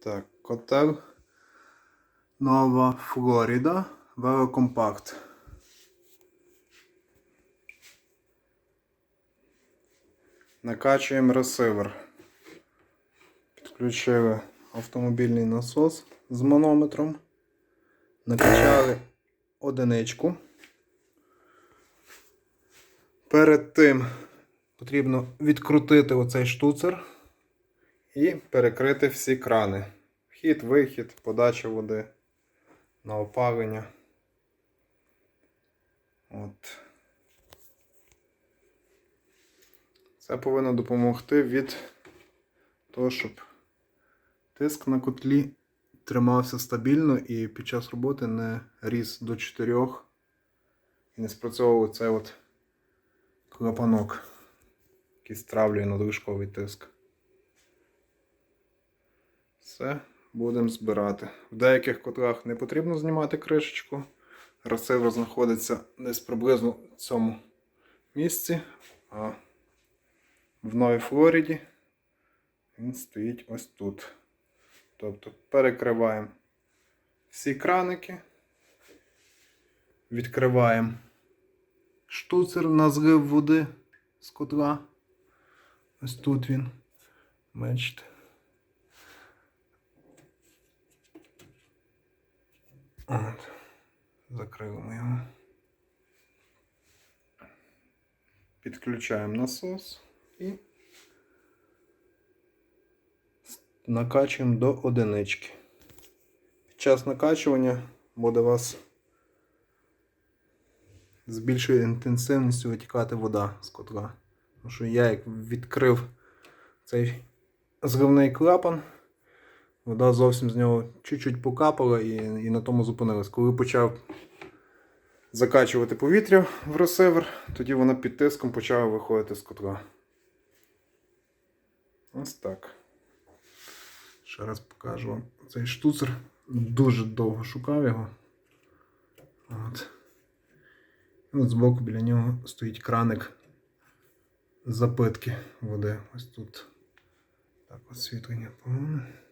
Так, котел Нова Флоріда Велокомпакт. Накачуємо ресивер. Підключили автомобільний насос з манометром. Накачали одиничку. Перед тим потрібно відкрутити оцей штуцер і перекрити всі крани. Вхід, вихід, подача води на опалення. От. Це повинно допомогти від того, щоб тиск на котлі тримався стабільно і під час роботи не ріс до 4 і не спрацьовував цей от клапанок, який стравлює надлишковий тиск. Все, будемо збирати. В деяких котлах не потрібно знімати кришечку. Ресивер знаходиться десь приблизно в цьому місці. А в Новій Флориді він стоїть ось тут. Тобто перекриваємо всі краники, відкриваємо штуцер на злив води з котла. Ось тут він. Бачите. Закрили ми його. Підключаємо насос і накачуємо до одинички. Під час накачування буде вас з більшою інтенсивністю витікати вода з котла. Тому що я як відкрив цей зливний клапан, вода зовсім з нього чуть-чуть покапала і, і на тому зупинилась. Коли почав закачувати повітря в ресивер, тоді вона під тиском почала виходити з котла. Ось так. Ще раз покажу вам цей штуцер. Дуже довго шукав його. От. От збоку біля нього стоїть краник запитки води. Ось тут. Так, освітлення погане.